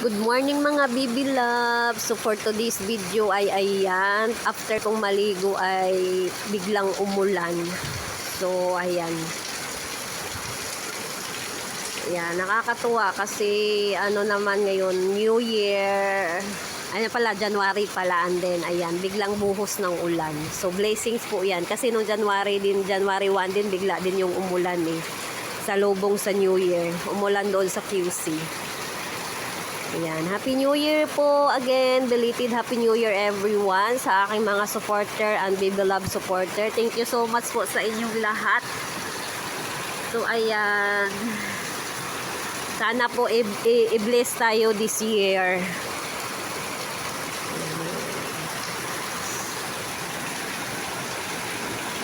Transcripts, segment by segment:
Good morning mga baby love. So for today's video ay ayan, after kong maligo ay biglang umulan. So ayan. Ayan, nakakatuwa kasi ano naman ngayon, New Year. Ano pala, January pala and then ayan, biglang buhos ng ulan. So blessings po yan. Kasi nung January din, January 1 din, bigla din yung umulan eh. Sa lubong sa New Year. Umulan doon sa QC. Ayan, Happy New Year po again. Belated Happy New Year everyone sa aking mga supporter and baby love supporter. Thank you so much po sa inyong lahat. So ayan. Sana po i-bless tayo this year.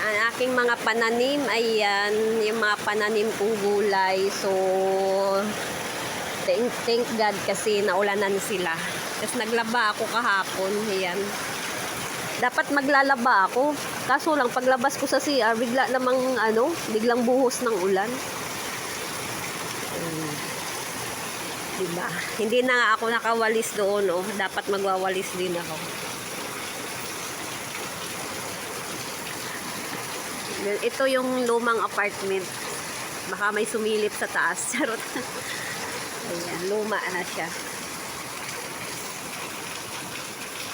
Ang aking mga pananim, ayan, yung mga pananim kong gulay. So, thank, thank God kasi naulanan sila. Tapos naglaba ako kahapon, ayan. Dapat maglalaba ako. Kaso lang, paglabas ko sa CR, bigla namang, ano, biglang buhos ng ulan. Mm. Diba? Hindi na ako nakawalis doon, oh. Dapat magwawalis din ako. Ito yung lumang apartment. Baka may sumilip sa taas. Charot. 哎呀，路满了，天。